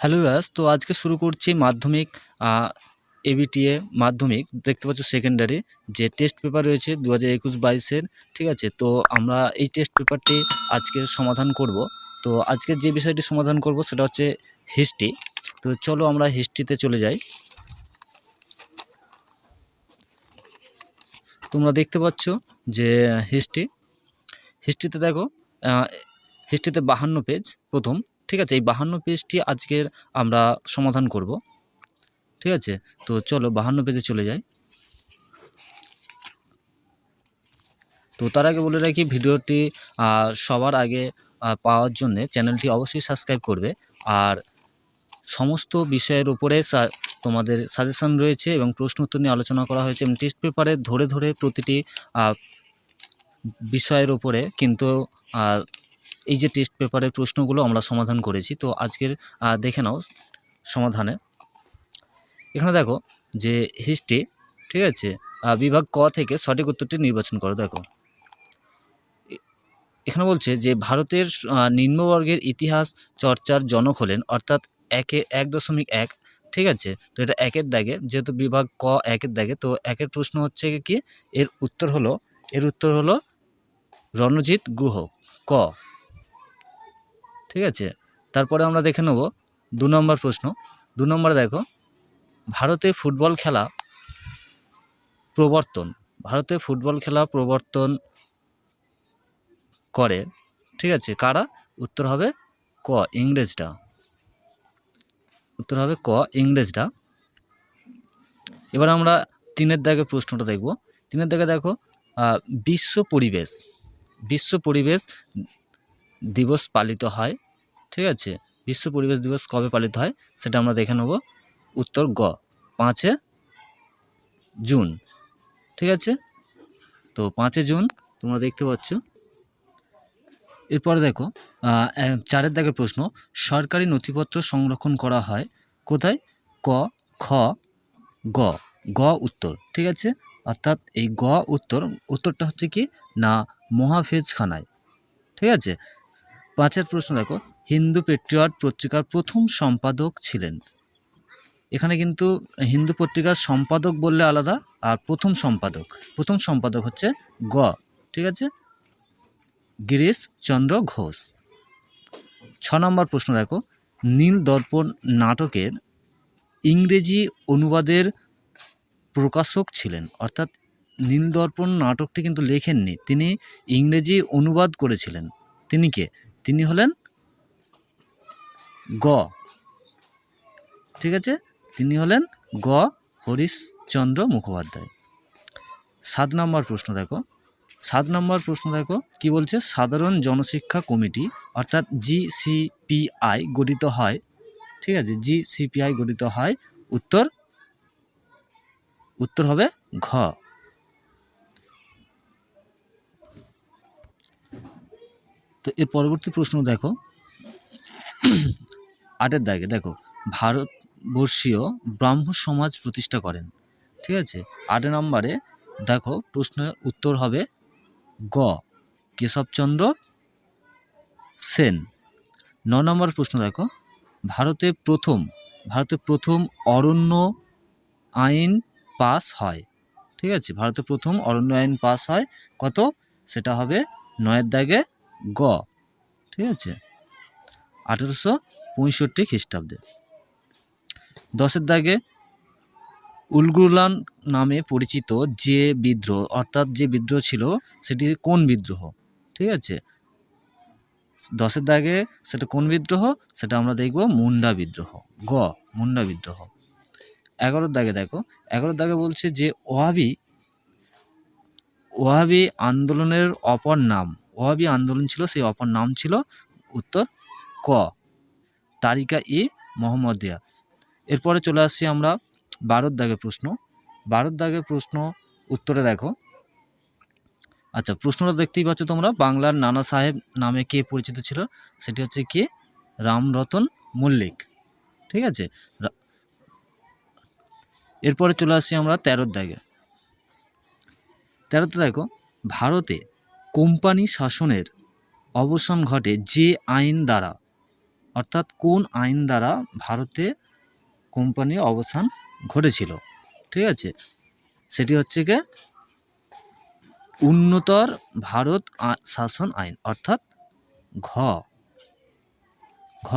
Hello ব্যাস তো আজকে শুরু করছি মাধ্যমিক এবিটিএ মাধ্যমিক, দেখতে পাচ্ছ সেকেন্ডারি যে টেস্ট পেপার রয়েছে দু হাজার একুশ বাইশের, ঠিক আছে? তো আমরা এই টেস্ট পেপারটি আজকে সমাধান করব। তো আজকে যে বিষয়টি সমাধান করব সেটা হচ্ছে হিস্ট্রি তো চলো আমরা হিস্ট্রিতে চলে যাই। তোমরা দেখতে পাচ্ছ যে হিস্ট্রি হিস্ট্রিতে দেখো হিস্ট্রিতে বাহান্ন পেজ প্রথম। ঠিক আছে, এই বাহান্ন পেজটি আজকের আমরা সমাধান করব। ঠিক আছে, তো চলো বাহান্ন পেজে চলে যাই। তো তার আগে বলে রাখি, ভিডিওটি সবার আগে পাওয়ার জন্যে চ্যানেলটি অবশ্যই সাবস্ক্রাইব করবে। আর সমস্ত বিষয়ের উপরে তোমাদের সাজেশন রয়েছে এবং প্রশ্ন উত্তর নিয়ে আলোচনা করা হয়েছে এবং টেস্ট পেপারে ধরে ধরে প্রতিটি বিষয়ের উপরে কিন্তু এই যে টেস্ট পেপারের প্রশ্নগুলো আমরা সমাধান করেছি, তো আজকের দেখে নাও সমাধানে। এখানে দেখো যে হিস্ট্রি ঠিক আছে? বিভাগ ক থেকে সঠিক উত্তরটি নির্বাচন করো, দেখো। এখানে বলছে যে ভারতের নিম্নবর্গের ইতিহাস চর্চার জনক হলেন, অর্থাৎ একে এক দশমিক এক, ঠিক আছে? তো এটা একের দাগে, যেহেতু বিভাগ ক একের দাগে, তো একের প্রশ্ন হচ্ছে কি? এর উত্তর হলো, এর উত্তর হলো রণজিৎ গুহ, ক। ঠিক আছে? তারপরে আমরা দেখে নেব দু নম্বর প্রশ্ন। দু নম্বরে দেখো, ভারতে ফুটবল খেলা প্রবর্তন, ভারতে ফুটবল খেলা প্রবর্তন করে, ঠিক আছে? কারা? উত্তর হবে ক, ইংরেজরা। উত্তর হবে ক, ইংরেজরা। এবার আমরা তিনের দাগে প্রশ্নটা দেখব। তিনের দাগে দেখো বিশ্ব পরিবেশ বিশ্ব পরিবেশ দিবস পালিত হয়, ঠিক আছে? বিশ্ব পরিবেশ দিবস কবে পালিত হয় সেটা আমরা দেখে নেব। উত্তর গ, পাঁচে জুন, ঠিক আছে? তো পাঁচে জুন তোমরা দেখতে পাচ্ছ। এরপরে দেখো চারের দাগের প্রশ্ন, সরকারি নথিপত্র সংরক্ষণ করা হয় কোথায়? ক, খ, গ গ উত্তর, ঠিক আছে? অর্থাৎ এই গ উত্তর, উত্তরটা হচ্ছে কি? না, মহাফেজখানায়, ঠিক আছে? পাঁচের প্রশ্ন দেখো। হিন্দু পেট্রিয়ট পত্রিকার প্রথম সম্পাদক ছিলেন। এখানে কিন্তু হিন্দু পত্রিকার সম্পাদক বললে আলাদা আর প্রথম সম্পাদক। প্রথম সম্পাদক হচ্ছে গ, ঠিক আছে? গিরিশ চন্দ্র ঘোষ। ছ নম্বর প্রশ্ন দেখো। নীল দর্পণ নাটকের ইংরেজি অনুবাদের প্রকাশক ছিলেন। অর্থাৎ নীল দর্পণ নাটকটি কিন্তু লেখেননি। তিনি ইংরেজি অনুবাদ করেছিলেন। তিনি কে? তিনি হলেন গ। ঠিক আছে? তিনি হলেন গ হরিশচন্দ্র মুখোপাধ্যায়। সাত নম্বর প্রশ্ন দেখো। সাত নম্বর প্রশ্ন দেখো। কি বলছে? সাধারণ জনশিক্ষা কমিটি, অর্থাৎ জিসিপিআই গঠিত হয়। ঠিক আছে? জিসিপিআই গঠিত হয়। উত্তর? উত্তর হবে ঘ। তো এর পরবর্তী প্রশ্ন দেখো। আটের দাগে দেখো, ভারতবর্ষীয় ব্রাহ্ম সমাজ প্রতিষ্ঠা করেন, ঠিক আছে? আট নম্বরে দেখো, প্রশ্নের উত্তর হবে গ, কেশবচন্দ্র সেন। ন নম্বর প্রশ্ন দেখো, ভারতে প্রথম ভারতে প্রথম অরণ্য আইন পাস হয়, ঠিক আছে? ভারতে প্রথম অরণ্য আইন পাস হয়, কত? সেটা হবে নয়ের দাগে গ। ঠিক আছে? আঠেরোশো পঁয়ষট্টি খ্রিস্টাব্দে। দশের দাগে উলগুলান নামে পরিচিত যে বিদ্রোহ, অর্থাৎ যে বিদ্রোহ ছিল, সেটি কোন বিদ্রোহ? ঠিক আছে? দশের দাগে সেটা কোন বিদ্রোহ? সেটা আমরা দেখব মুন্ডা বিদ্রোহ। গ, মুন্ডা বিদ্রোহ। এগারোর দাগে দেখো, এগারোর দাগে বলছে যে ওহাবি ওহাবি আন্দোলনের অপর নাম ওহাবি আন্দোলন ছিল, সেই অপর নাম ছিল উত্তর ক। তারিকা ই মোহাম্মদিয়া। এরপরে চলে আসছি আমরা বারোর দাগের প্রশ্ন। বারোর দাগের প্রশ্ন উত্তরে দেখো। আচ্ছা প্রশ্নটা দেখতেই পাচ্ছ তোমরা, বাংলার নানা সাহেব নামে কে পরিচিত ছিল? সেটি হচ্ছে কে? রামরতন মল্লিক। ঠিক আছে? এরপরে চলে আসছি আমরা তেরোর দাগে। তেরোতে দেখো, ভারতে কোম্পানি শাসনের অবসান ঘটে যে আইন দ্বারা, অর্থাৎ কোন আইন দ্বারা ভারতে কোম্পানির অবসান ঘটেছিল। ঠিক আছে? সেটি হচ্ছে গিয়ে উন্নতর ভারত শাসন আইন, অর্থাৎ ঘ। ঘ।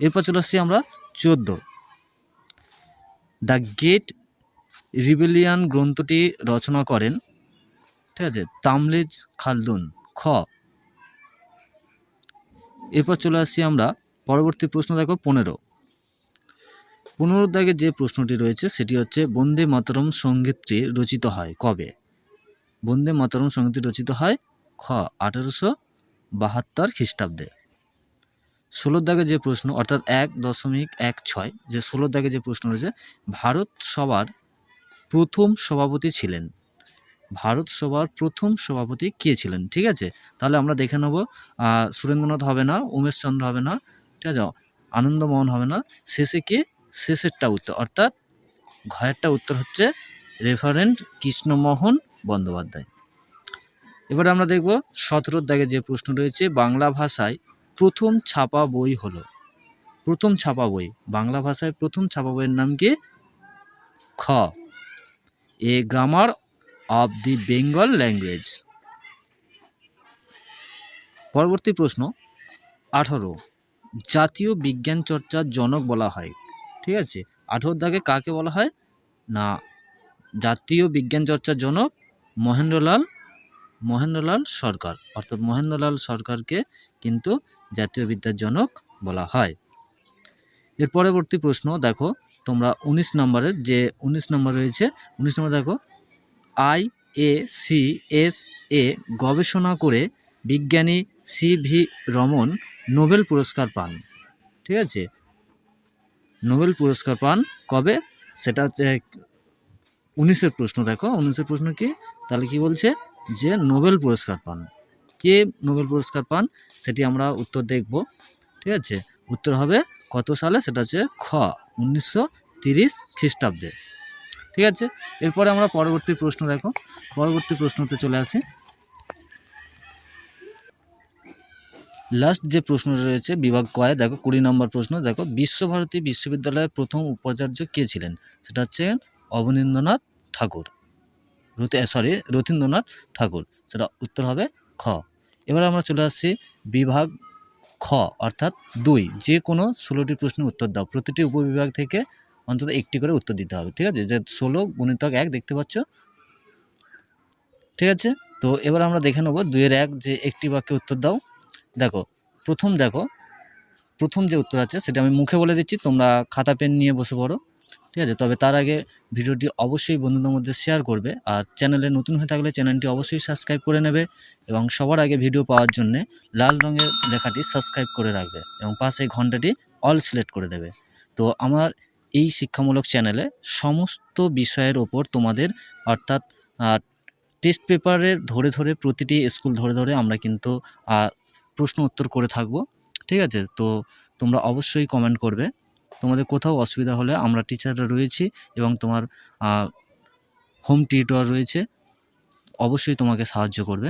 এরপর চলে আসছি আমরা চোদ্দ। দ্য গেট রিবেলিয়ান গ্রন্থটি রচনা করেন ঠিক আছে তামলেজ খালদুন, খ। এরপর চলে আসছি আমরা পরবর্তী প্রশ্ন দেখো পনেরো। পনেরো দাগে যে প্রশ্নটি রয়েছে, সেটি হচ্ছে, বন্দে মাতরম সঙ্গীতটি রচিত হয় কবে? বন্দে মাতরম সঙ্গীতটি রচিত হয় খ, আঠারোশো বাহাত্তর খ্রিস্টাব্দে। ষোলোর দাগে যে প্রশ্ন, অর্থাৎ এক দশমিক এক ছয়, যে ষোলোর দাগে যে প্রশ্ন রয়েছে, ভারত সভার প্রথম সভাপতি ছিলেন। ভারত সভার প্রথম সভাপতি কে ছিলেন? ঠিক আছে? তাহলে আমরা দেখে নেব সুরেন্দ্রনাথ হবে না, উমেশচন্দ্র হবে না, ঠিক আছে? আনন্দমোহন হবে না, শেষে কে? শেষেরটা উত্তর, অর্থাৎ ঘয়েরটা উত্তর হচ্ছে রেফারেন্ট কৃষ্ণমোহন বন্দ্যোপাধ্যায়। এবারে আমরা দেখব সতেরোর দাগে যে প্রশ্ন রয়েছে, বাংলা ভাষায় প্রথম ছাপা বই হলো। প্রথম ছাপা বই, বাংলা ভাষায় প্রথম ছাপা বইয়ের নাম কি? খ। A, grammar of the Bengali language পরবর্তী প্রশ্ন, আঠারো। জাতীয় বিজ্ঞান চর্চার জনক বলা হয়। ঠিক আছে? আঠারোর দাগে কাকে বলা হয়? না, জাতীয় বিজ্ঞান চর্চার জনক মহেন্দ্রলাল মহেন্দ্রলাল সরকার। অর্থাৎ মহেন্দ্রলাল সরকারকে কিন্তু জাতীয় বিদ্যার জনক বলা হয়। এর পরবর্তী প্রশ্ন, দেখো, তোমরা উনিশ নম্বরের যে উনিশ নম্বর রয়েছে, উনিশ নম্বর দেখো আই এ সি এস এ গবেষণা করে বিজ্ঞানী সি ভি রমন নোবেল পুরস্কার পান। ঠিক আছে? নোবেল পুরস্কার পান কবে? সেটা হচ্ছে উনিশের প্রশ্ন, দেখো। উনিশের প্রশ্ন কি? তাহলে কি বলছে? যে নোবেল পুরস্কার পান। কে নোবেল পুরস্কার পান? সেটি আমরা উত্তর দেখব। ঠিক আছে? উত্তর হবে কত সালে? সেটা হচ্ছে খ, উনিশশো তিরিশ খ্রিস্টাব্দে। ঠিক আছে? এরপরে আমরা পরবর্তী প্রশ্ন দেখো। পরবর্তী প্রশ্নতে চলে আসি। লাস্ট যে প্রশ্নটা রয়েছে, বিভাগ কয়? দেখো, কুড়ি নম্বর প্রশ্ন। দেখো, বিশ্বভারতী বিশ্ববিদ্যালয়ের প্রথম উপাচার্য কে ছিলেন? সেটা হচ্ছে অবনীন্দ্রনাথ ঠাকুর। সরি রথীন্দ্রনাথ ঠাকুর। সেটা উত্তর হবে খ। এবার আমরা চলে আসছি বিভাগ খ, অর্থাৎ দুই। যে কোনো ষোলোটি প্রশ্নের উত্তর দাও। প্রতিটি উপবিভাগ থেকে অন্তত একটি করে উত্তর দিতে হবে, ঠিক আছে? যে ষোলো গুণিতক এক দেখতে পাচ্ছ? ঠিক আছে? তো এবার আমরা দেখে নেব দুইয়ের এক যে একটি বাক্যে উত্তর দাও। দেখো, প্রথম দেখো, প্রথম যে উত্তর আছে সেটা আমি মুখে বলে দিচ্ছি, তোমরা খাতা, পেন নিয়ে বসে পড়ো, ঠিক আছে? তবে তার আগে ভিডিওটি অবশ্যই বন্ধুদের মধ্যে শেয়ার করবে আর চ্যানেলে নতুন হয়ে থাকলে চ্যানেলটি অবশ্যই সাবস্ক্রাইব করে নেবে এবং সবার আগে ভিডিও পাওয়ার জন্য লাল রঙের লেখাটি সাবস্ক্রাইব করে রাখবে এবং পাশে ঘন্টাটি অল সিলেক্ট করে দেবে। তো আমার এই শিক্ষামূলক চ্যানেলে সমস্ত বিষয়ের ওপর তোমাদের, অর্থাৎ টেস্ট পেপারের ধরে ধরে প্রতিটি স্কুল ধরে ধরে আমরা কিন্তু প্রশ্ন উত্তর করে থাকব, ঠিক আছে? তো তোমরা অবশ্যই কমেন্ট করবে। তোমাদের কোথাও অসুবিধা হলে আমরা টিচাররা রয়েছি এবং তোমার হোম টিউটর রয়েছে, অবশ্যই তোমাকে সাহায্য করবে।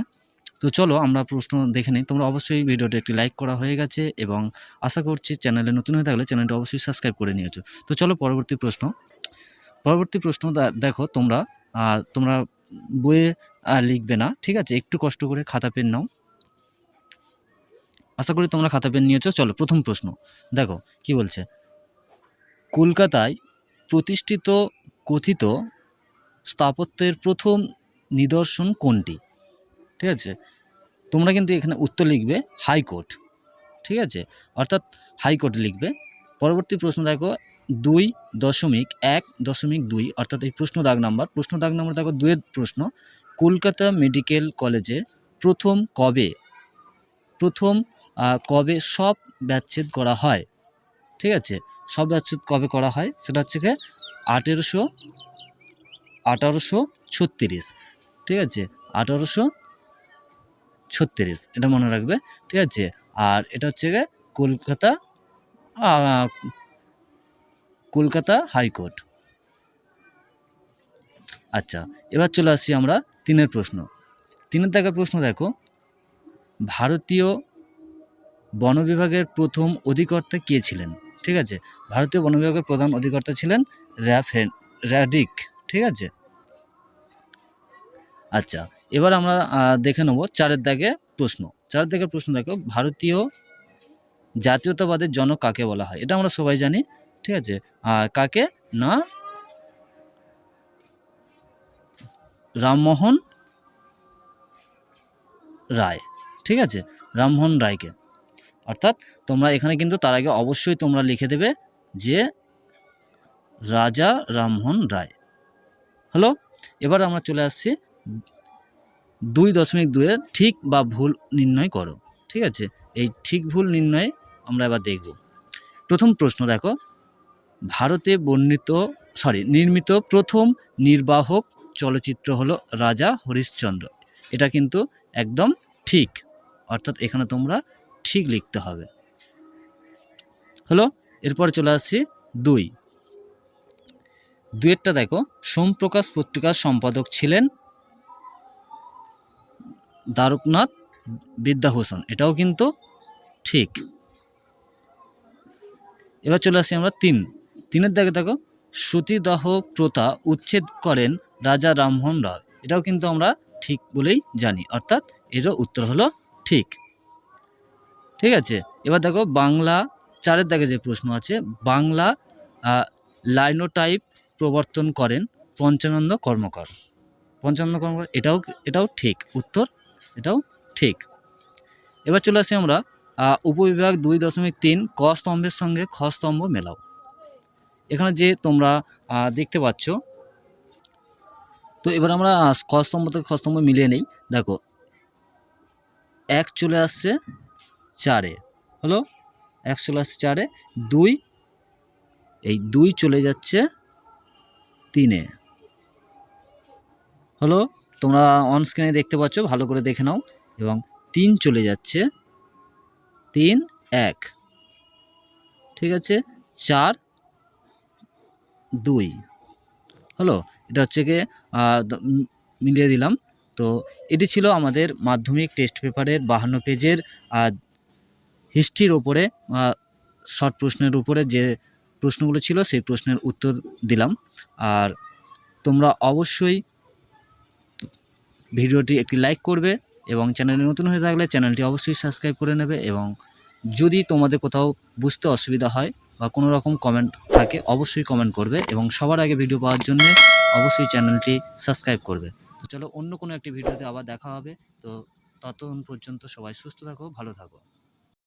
তো চলো আমরা প্রশ্ন দেখে নিই। তোমরা অবশ্যই ভিডিওটা একটি লাইক করা হয়ে গেছে এবং আশা করছি চ্যানেলে নতুন হয়ে থাকলে চ্যানেলটি অবশ্যই সাবস্ক্রাইব করে নিয়েছো। তো চলো পরবর্তী প্রশ্ন। পরবর্তী প্রশ্ন দেখো তোমরা তোমরা বইয়ে লিখবে না, ঠিক আছে? একটু কষ্ট করে খাতা পেন নাও। আশা করি তোমরা খাতা পেন নিয়েছো। চলো প্রথম প্রশ্ন। দেখো, কি বলছে? কলকাতায় প্রতিষ্ঠিত কথিত স্থাপত্যের প্রথম নিদর্শন কোনটি? ঠিক আছে? তোমরা কিন্তু এখানে উত্তর লিখবে হাইকোর্ট ঠিক আছে? অর্থাৎ হাইকোর্ট লিখবে। পরবর্তী প্রশ্ন দেখো, দুই দশমিক এক দশমিক দুই, অর্থাৎ এই প্রশ্ন দাগ নাম্বার, প্রশ্ন দাগ নাম্বার দেখো দুয়ের প্রশ্ন। কলকাতা মেডিকেল কলেজে প্রথম কবে প্রথম কবে সব ব্যাচ্ছেদ করা হয়? ঠিক আছে? সব ব্যাচ্ছেদ কবে করা হয়? সেটা হচ্ছে কি আঠেরোশো, আঠারোশো ছত্রিশ, ঠিক আছে? আঠারোশো ছত্রিশ, এটা মনে রাখবে, ঠিক আছে? আর এটা হচ্ছে গিয়ে কলকাতা কলকাতা হাইকোর্ট। আচ্ছা এবার চলে আসছি আমরা তিনের প্রশ্ন। তিনের দাগের প্রশ্ন দেখো, ভারতীয় বন বিভাগের প্রথম অধিকর্তা কে ছিলেন? ঠিক আছে? ভারতীয় বন বিভাগের প্রধান অধিকর্তা ছিলেন র্যাফেন র্যাডিক, ঠিক আছে? আচ্ছা এবার আমরা দেখে নেব চারের দাগে প্রশ্ন। চারের দাগের প্রশ্ন দেখো, ভারতীয় জাতীয়তাবাদের জনক কাকে বলা হয়? এটা আমরা সবাই জানি, ঠিক আছে? কাকে? না? রামমোহন রায়, ঠিক আছে? রামমোহন রায়কে। অর্থাৎ তোমরা এখানে কিন্তু তার আগে অবশ্যই তোমরা লিখে দেবে যে রাজা রামমোহন রায়। হলো? এবার আমরা চলে আসছি দুই দশমিক দুয়ে ঠিক বা ভুল নির্ণয় করো, ঠিক আছে? এই ঠিক ভুল নির্ণয় আমরা এবার দেখব। প্রথম প্রশ্ন দেখো, ভারতে বর্ণিত সরি নির্মিত প্রথম নির্বাহক চলচ্চিত্র হলো রাজা হরিশ্চন্দ্র। এটা কিন্তু একদম ঠিক, অর্থাৎ এখানে তোমরা ঠিক লিখতে হবে। হলো, এরপর চলে আসছি দুই। দুয়েরটা দেখো, সোমপ্রকাশ পত্রিকার সম্পাদক ছিলেন দ্বারকনাথ বিদ্যাভূষণ এটাও কিন্তু ঠিক। এবার চলে আসি আমরা তিন। তিনের দাগে দেখো সতীদাহ প্রথা উচ্ছেদ করেন রাজা রামমোহন রায়। এটাও কিন্তু আমরা ঠিক বলেই জানি, অর্থাৎ এরও উত্তর হলো ঠিক। ঠিক আছে, এবার দেখো বাংলা চারের দাগে যে প্রশ্ন আছে, বাংলা লাইনোটাইপ প্রবর্তন করেন পঞ্চানন্দ কর্মকার। পঞ্চানন্দ কর্মকার, এটাও এটাও ঠিক উত্তর এটাও ঠিক। এবার চলে আসি আমরা উপবিভাগ দুই দশমিক তিন, ক স্তম্ভের সঙ্গে খ স্তম্ভ মেলাও। এখানে যে তোমরা দেখতে পাচ্ছ, তো এবার আমরা খ স্তম্ভ থেকে খ স্তম্ভ মিলিয়ে নেই। দেখো, এক চলে আসছে চারে, হলো? এক চলে আসছে চারে, দুই, এই দুই চলে যাচ্ছে তিনে, হলো? তোমরা অন স্ক্রিনে দেখতে পাচ্ছ, ভালো করে দেখে নাও। এবং তিন চলে যাচ্ছে। তিন, এক। ঠিক আছে? চার, দুই। হলো? এটা হচ্ছে গিয়ে মিলিয়ে দিলাম। তো এটি ছিল আমাদের মাধ্যমিক টেস্ট পেপারের বাহান্ন পেজের হিস্ট্রির ওপরে শর্ট প্রশ্নের উপরে যে প্রশ্নগুলো ছিল, সেই প্রশ্নের উত্তর দিলাম। আর তোমরা অবশ্যই ভিডিওটি একটি লাইক করবে এবং চ্যানেলে নতুন হয়ে থাকলে চ্যানেলটি অবশ্যই সাবস্ক্রাইব করে নেবে এবং যদি তোমাদের কোথাও বুঝতে অসুবিধা হয় বা কোনো রকম কমেন্ট থাকে, অবশ্যই কমেন্ট করবে এবং সবার আগে ভিডিও পাওয়ার জন্য অবশ্যই চ্যানেলটি সাবস্ক্রাইব করবে। চলো অন্য কোনো একটি ভিডিওতে আবার দেখা হবে। তো ততক্ষণ পর্যন্ত সবাই সুস্থ থাকো, ভালো থাকো।